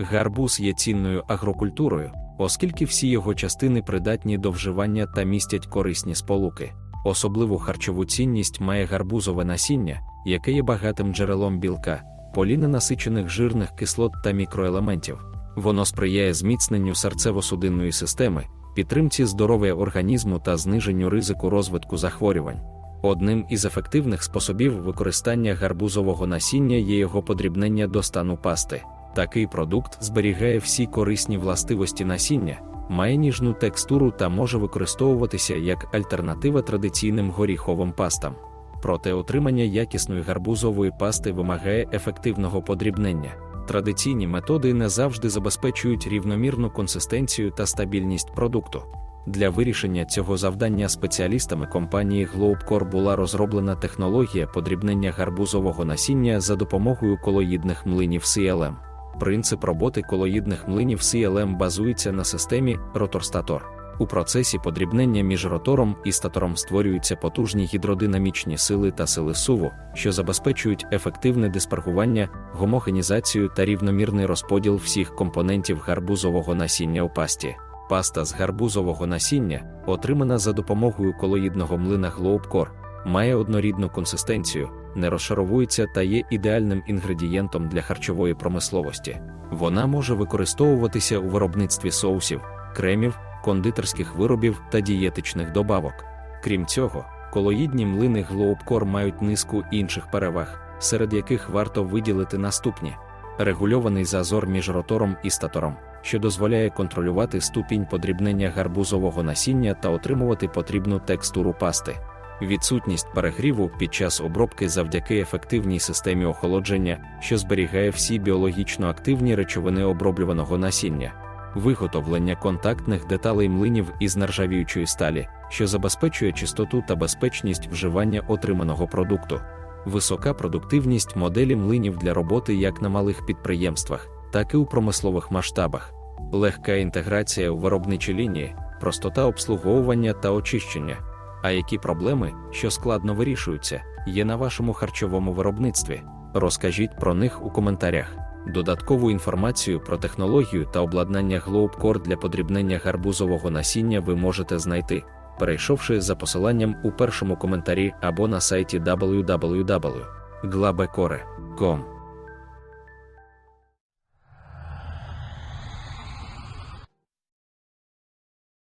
Гарбуз є цінною агрокультурою, оскільки всі його частини придатні до вживання та містять корисні сполуки. Особливу харчову цінність має гарбузове насіння, яке є багатим джерелом білка, поліненасичених жирних кислот та мікроелементів. Воно сприяє зміцненню серцево-судинної системи, підтримці здоров'я організму та зниженню ризику розвитку захворювань. Одним із ефективних способів використання гарбузового насіння є його подрібнення до стану пасти. Такий продукт зберігає всі корисні властивості насіння, має ніжну текстуру та може використовуватися як альтернатива традиційним горіховим пастам. Проте отримання якісної гарбузової пасти вимагає ефективного подрібнення. Традиційні методи не завжди забезпечують рівномірну консистенцію та стабільність продукту. Для вирішення цього завдання спеціалістами компанії Globcore була розроблена технологія подрібнення гарбузового насіння за допомогою колоїдних млинів CLM. Принцип роботи колоїдних млинів CLM базується на системі роторстатор. У процесі подрібнення між ротором і статором створюються потужні гідродинамічні сили та сили суву, що забезпечують ефективне диспергування, гомогенізацію та рівномірний розподіл всіх компонентів гарбузового насіння у пасті. Паста з гарбузового насіння, отримана за допомогою колоїдного млина Globcore, має однорідну консистенцію, не розшаровується та є ідеальним інгредієнтом для харчової промисловості. Вона може використовуватися у виробництві соусів, кремів, кондитерських виробів та дієтичних добавок. Крім цього, колоїдні млини Globcore мають низку інших переваг, серед яких варто виділити наступні: регульований зазор між ротором і статором, що дозволяє контролювати ступінь подрібнення гарбузового насіння та отримувати потрібну текстуру пасти. Відсутність перегріву під час обробки завдяки ефективній системі охолодження, що зберігає всі біологічно активні речовини оброблюваного насіння, виготовлення контактних деталей млинів із нержавіючої сталі, що забезпечує чистоту та безпечність вживання отриманого продукту, висока продуктивність моделі млинів для роботи як на малих підприємствах, так і у промислових масштабах, легка інтеграція у виробничі лінії, простота обслуговування та очищення. А які проблеми, що складно вирішуються, є на вашому харчовому виробництві? Розкажіть про них у коментарях. Додаткову інформацію про технологію та обладнання Globcore для подрібнення гарбузового насіння ви можете знайти, перейшовши за посиланням у першому коментарі або на сайті www.glabecore.com.